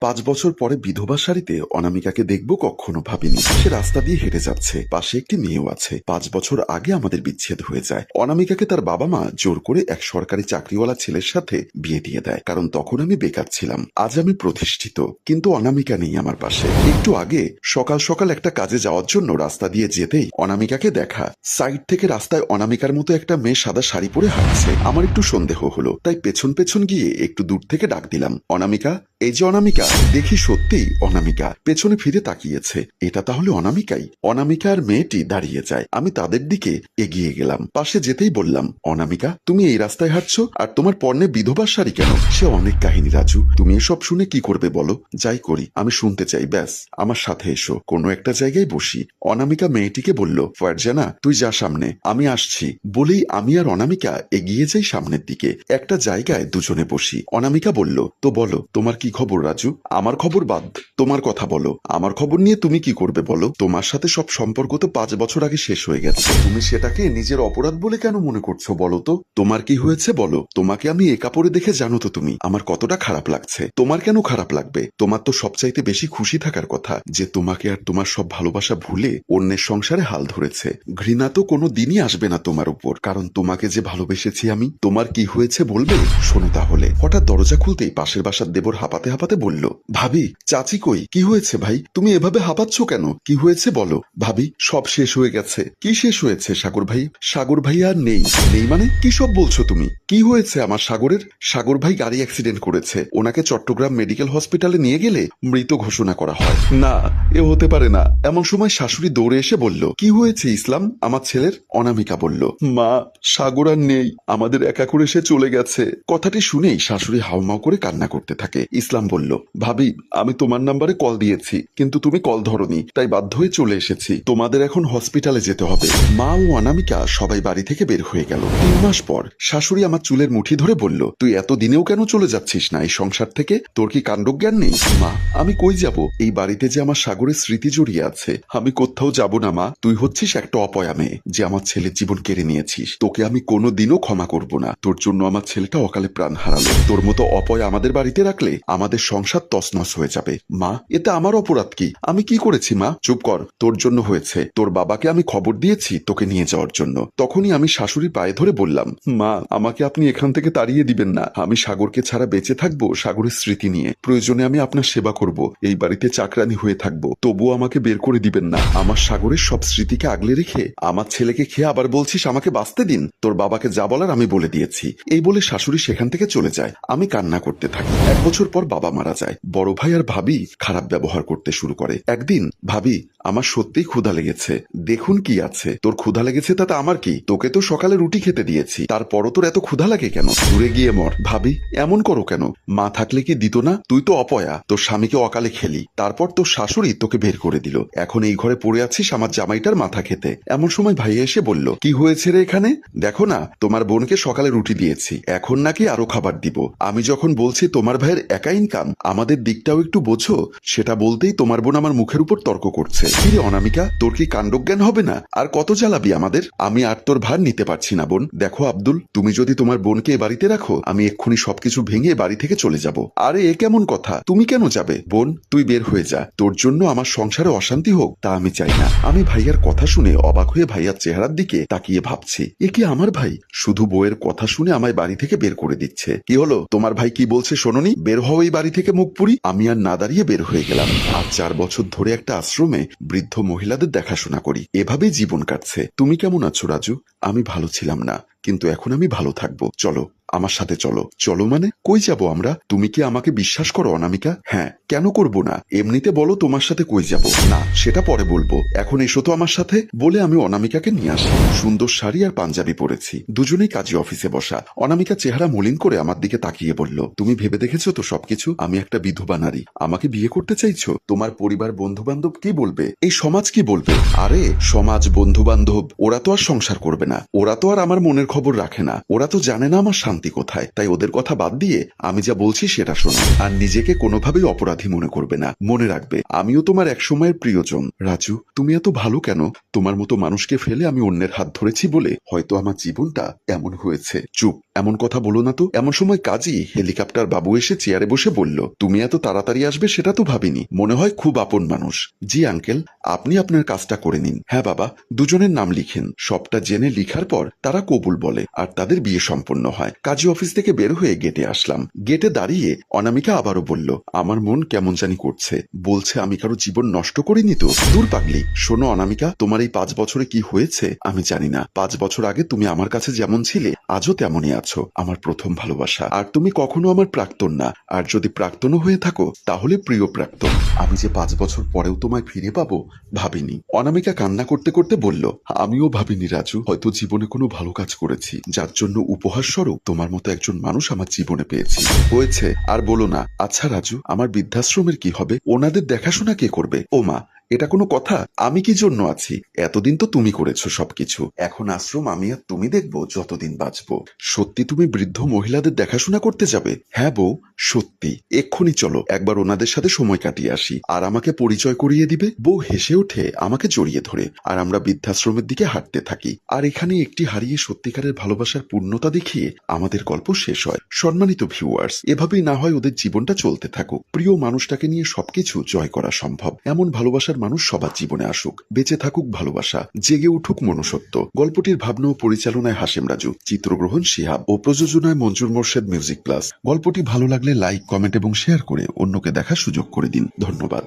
পাঁচ বছর পরে বিধবা শাড়িতে অনামিকাকে দেখব কখনো ভাবিনি। সে রাস্তা দিয়ে হেঁটে যাচ্ছে। পাশে একটি মেয়েও আছে। পাঁচ বছর আগে আমাদের বিচ্ছেদ হয়ে যায়। অনামিকাকে তার বাবা মা জোর করে এক সরকারি চাকরিওয়ালা ছেলের সাথে বিয়ে দিয়ে দেয়। কারণ তখন আমি বেকার ছিলাম। আজ আমি প্রতিষ্ঠিত। কিন্তু অনামিকা নেই আমার পাশে। একটু আগে সকাল সকাল একটা কাজে যাওয়ার জন্য রাস্তা দিয়ে যেতেই অনামিকাকে দেখা। সাইড থেকে রাস্তায় অনামিকার মতো একটা মেয়ে সাদা শাড়ি পরে হাঁটছে। আমার একটু সন্দেহ হলো। তাই পেছন পেছন গিয়ে একটু দূর থেকে ডাক দিলাম। অনামিকা, এই যে অনামিকা দেখি সত্যিই অনামিকা পেছনে ফিরে তাকিয়েছে। এটা তাহলে অনামিকাই? অনামিকা আর মেয়েটি দাঁড়িয়ে যায়। আমি তাদের দিকে এগিয়ে গেলাম। পাশে যেতেই বললাম, অনামিকা, তুমি এই রাস্তায় হাঁটছো? আর তোমার পর্ণে বিধবার শাড়ি কেন? সে অনেক কাহিনী, রাজু। তুমি এসব শুনে কি করবে বলো? যাই করি, আমি শুনতে চাই, ব্যাস। আমার সাথে এসো, কোনো একটা জায়গায় বসি। অনামিকা মেয়েটিকে বলল, ফারজানা, তুই যা সামনে, আমি আসছি। বলেই আমি আর অনামিকা এগিয়ে যাই সামনের দিকে। একটা জায়গায় দুজনে বসি। অনামিকা বলল, তো বলো, তোমার কি খবর, রাজু? আমার খবর বাদ, তোমার কথা বলো। আমার খবর নিয়ে তুমি কি করবে বলো? তোমার সাথে সব সম্পর্ক তো পাঁচ বছর আগে শেষ হয়ে গেছে। তুমি সেটাকে নিজের অপরাধ বলে কেন মনে করছ বলো তো? তোমার কি হয়েছে বলো? তোমাকে আমি এ কাপড়ে দেখে জানো তো তুমি। আমার কতটা খারাপ লাগছে। তোমার কেন খারাপ লাগবে? তোমার তো সবচাইতে বেশি খুশি থাকার কথা যে তোমাকে আর তোমার সব ভালোবাসা ভুলে অন্যের সংসারে হাল ধরেছে। ঘৃণা তো কোনো দিনই আসবে না তোমার উপর। কারণ তোমাকে যে ভালোবেসেছি আমি, তোমার কি হয়েছে বলবে? শোনো তাহলে। হঠাৎ দরজা খুলতেই পাশের বাসার দেবর হাঁপাতে হাঁপাতে বলল ভাবি, চাচি কই? কি হয়েছে ভাই? তুমি এভাবে হাঁপাচ্ছ কেন? কি হয়েছে বলো? ভাবি, সব শেষ হয়ে গেছে। কি শেষ হয়েছে, সাগর ভাই? সাগর ভাই আর নেই। নেই মানে? কি সব বলছো তুমি? কি হয়েছে আমার সাগরের? সাগর ভাই গাড়ি অ্যাক্সিডেন্ট করেছে। ওনাকে চট্টগ্রাম মেডিকেল হসপিটালে নিয়ে গেলে মৃত ঘোষণা করা হয়। না, এ হতে পারে না। এমন সময় শাশুড়ি দৌড়ে এসে বলল, কি হয়েছে ইসলাম? আমার ছেলের অনামিকা বলল, মা, সাগর আর নেই। আমাদের একা করে সে চলে গেছে। কথাটি শুনেই শাশুড়ি হাউমাউ করে কান্না করতে থাকে। ইসলাম বলল ভাবি, আমি তোমার নাম্বারে কল দিয়েছি, কিন্তু তুমি কল ধরনি, তাই বাধ্য হয়ে চলে এসেছি। তোমাদের এখন হসপিটালে যেতে হবে। মা ও অনামিকা সবাই বাড়ি থেকে বের হয়ে গেল। তিন মাস পর শাশুড়ি আমার চুলের মুঠি ধরে বলল, তুই এত দিনেও কেন চলে যাচ্ছিস না এই সংসার থেকে? তোর কি কাণ্ডজ্ঞান নেই? মা, আমি কই যাব? এই বাড়িতে যে আমার সাগরের স্মৃতি জড়িয়ে আছে, আমি কোথাও যাব না, মা। তুই হচ্ছিস একটা অপয়া মেয়ে, যে আমার ছেলের জীবন কেড়ে নিয়েছিস। তোকে আমি কোনো দিনও ক্ষমা করব না। তোর জন্য আমার ছেলেটা অকালে প্রাণ হারালো। তোর মতো অপয়া আমাদের বাড়িতে রাখলে আমাদের সংসার তছনছ হয়ে যাবে। মা, এতে আমার অপরাধ কি? আমি কি করেছি, মা? চুপ কর। তোর জন্য হয়েছে। তোর বাবাকে আমি খবর দিয়েছি তোকে নিয়ে যাওয়ার জন্য। তখনই আমি শাশুড়ি পায়ে ধরে বললাম, মা, আমাকে আপনি এখান থেকে তাড়িয়ে দিবেন না। আমি সাগরকে ছাড়া বেঁচে থাকব সাগরের স্মৃতি নিয়ে। প্রয়োজনে আমি আপনার সেবা করব। এই বাড়িতে চাকরানি হয়ে থাকব। তবুও আমাকে বের করে দিবেন না। আমার সাগরের সব স্মৃতিকে আগলে রেখে, আমার ছেলেকে খেয়ে আবার বলছিস আমাকে বাঁচতে দিন? তোর বাবাকে যা বলার আমি বলে দিয়েছি। এই বলে শাশুড়ি সেখান থেকে চলে যায়। আমি কান্না করতে থাকি। এক বছর পর বাবা মারা যায়। বড় ভাই আর ভাবি খারাপ ব্যবহার করতে শুরু করে। একদিন ভাবি, আমার সত্যিই ক্ষুধা লেগেছে। দেখুন কি আছে। তোর ক্ষুধা লেগেছে তাতে আমার কি? তোকে তো সকালে রুটি খেতে দিয়েছি। তারপরও তোর এত ক্ষুধা লাগে কেন? দূরে গিয়ে মর। ভাবি, এমন করো কেন? মা থাকলে কি দিত না? তুই তো অপয়া। তোর স্বামীকে অকালে খেলি। তারপর তোর শাশুড়ি তোকে বের করে দিল। এখন এই ঘরে পড়ে আছিস আমার জামাইটার মাথা খেতে। এমন সময় ভাই এসে বলল, কি হয়েছে রে এখানে? দেখো না, তোমার বোনকে সকালে রুটি দিয়েছি। এখন নাকি আরও খাবার দিব। আমি যখন বলছি তোমার ভাইয়ের একা ইনকাম আমাদের দিকটাও একটু বোঝো। সেটা বলতেই তোমার বোন আমার মুখের উপর তর্ক করছে। কিরে অনামিকা, তোর কি কাণ্ডজ্ঞান হবে না? আর কত জ্বালাবি আমাদের? আমি আর তোর ভার নিতে পারছি না, বোন। দেখো, আব্দুল, তুমি যদি তোমার বোনকে এ বাড়িতে রাখো, আমি এক্ষুনি সবকিছু ভেঙে বাড়ি থেকে চলে যাব। আরে, এ কেমন কথা? তুমি কেন যাবে? বোন, তুই বের হয়ে যা। তোর জন্য আমার সংসারে অশান্তি হোক, তা আমি চাই না। আমি ভাইয়ার কথা শুনে অবাক হয়ে ভাইয়ার চেহারার দিকে তাকিয়ে ভাবছি। এ কি আমার ভাই? শুধু বউয়ের কথা শুনে আমায় বাড়ি থেকে বের করে দিচ্ছে। কি হলো? তোমার ভাই কি বলছে শোনোনি? বের হও এই বাড়ি থেকে মুখ পুরি আমি আর না দাঁড়িয়ে বের হয়ে গেলাম। আর চার বছর ধরে একটা আশ্রমে বৃদ্ধ মহিলাদের দেখাশোনা করি। এভাবে জীবন কাটছে। তুমি কেমন আছো, রাজু? আমি ভালো ছিলাম না, কিন্তু এখন আমি ভালো থাকব। চলো আমার সাথে চলো। চলো মানে? কই যাব আমরা? তুমি কি আমাকে বিশ্বাস করো, অনামিকা? হ্যাঁ। কেন করব না? এমনিতে বলো তোমার সাথে কই যাব। না, সেটা পরে বলব। এখন এসো তো আমার সাথে, বলে আমি অনামিকাকে নিয়ে আসি। সুন্দর শাড়ি আর পাঞ্জাবি পরেছি। দুজনেই কাজী অফিসে বসা। অনামিকা চেহারা মলিন করে আমার দিকে তাকিয়ে বলল, তুমি ভেবে দেখেছ তো সবকিছু? আমি একটা বিধবা নারী। আমাকে বিয়ে করতে চাইছো? তোমার পরিবার বন্ধু বান্ধব কি বলবে? এই সমাজ কি বলবে? আরে, সমাজ বন্ধু বান্ধব ওরা তো আর সংসার করবে না। ওরা তো আর আমার মনের খবর রাখে না। ওরা তো জানে না আমার কোথায়? তাই ওদের কথা বাদ দিয়ে আমি যা বলছি সেটা শোনো। আর নিজেকে কোনোভাবেই অপরাধী মনে করবে না। মনে রাখবে, আমিও তোমার এক সময়ের প্রিয়জন। রাজু, তুমি এত ভালো কেন? তোমার মতো মানুষকে ফেলে আমি অন্যের হাত ধরেছি বলে হয়তো আমার জীবনটা এমন হয়েছে। চুপ। এমন কথা বলো না তো। এমন সময় কাজী হেলিকপ্টার বাবু এসে চেয়ারে বসে বলল, তুমি এত তাড়াতাড়ি আসবে সেটা তো ভাবিনি। মনে হয় খুব আপন মানুষ। জি আঙ্কেল, আপনি আপনার কাজটা করে নিন। হ্যাঁ বাবা, দুজনের নাম লিখেন। সবটা জেনে লিখার পর তারা কবুল বলে, আর তাদের বিয়ে সম্পন্ন হয়। কাজী অফিস থেকে বের হয়ে গেটে আসলাম। গেটে দাঁড়িয়ে অনামিকা আবারও বলল, আমার মন কেমন জানি করছে। বলছে আমি কারও জীবন নষ্ট করিনি তো। দূর পাগলি। শোনো অনামিকা, তোমার এই পাঁচ বছরে কি হয়েছে আমি জানি না। পাঁচ বছর আগে তুমি আমার কাছে যেমন ছিলে, আজও তেমনই আছো আমার প্রথম ভালোবাসা। আর তুমি কখনো আমার প্রাক্তন না। আর যদি প্রাক্তনও হয়ে থাকো, তাহলে প্রিয় প্রাক্তন। আমি যে পাঁচ বছর পরেও তোমায় ফিরে পাবো, ভাবিনি। অনামিকা কান্না করতে করতে বলল, আমিও ভাবিনি রাজু। হয়তো জীবনে কোনো ভালো কাজ করেছি। যার জন্য উপহার স্বরূপ তোমার মতো একজন মানুষ আমার জীবনে পেয়েছি। হয়েছে, আর বলো না। আচ্ছা রাজু, আমার বৃদ্ধাশ্রমের কি হবে? ওনাদের দেখাশোনা কে করবে? ও মা এটা কোনো কথা? আমি কি জন্য আছি? এতদিন তো তুমি করেছ সবকিছু। এখন আশ্রম, আমি আর তুমি দেখব, যতদিন বাঁচবো। সত্যি তুমি বৃদ্ধ মহিলাদের দেখাশোনা করতে যাবে? হ্যাঁ বউ, সত্যি। এক্ষুনি চলো, একবার ওনাদের সাথে সময় কাটিয়ে আসি। আর আমাকে পরিচয় করিয়ে দিবে? বউ হেসে ওঠে, আমাকে জড়িয়ে ধরে। আর আমরা বৃদ্ধাশ্রমের দিকে হাঁটতে থাকি। আর এখানে একটি হারিয়ে সত্যিকারের ভালোবাসার পূর্ণতা দেখিয়ে আমাদের গল্প শেষ হয়। সম্মানিত ভিউয়ার্স এভাবেই না হয় ওদের জীবনটা চলতে থাকুক। প্রিয় মানুষটাকে নিয়ে সবকিছু জয় করা সম্ভব। এমন ভালোবাসার মানুষ সবার জীবনে আসুক, বেঁচে থাকুক ভালোবাসা, জেগে উঠুক মনুষ্যত্ব। গল্পটির ভাবনা ও পরিচালনায় হাসেম রাজু, চিত্রগ্রহণ শিহাব ও প্রযোজনায় মঞ্জুর মোর্শেদ মিউজিক প্লাস। গল্পটি ভালো লাগলে লাইক, কমেন্ট এবং শেয়ার করে অন্যকে দেখার সুযোগ করে দিন। ধন্যবাদ।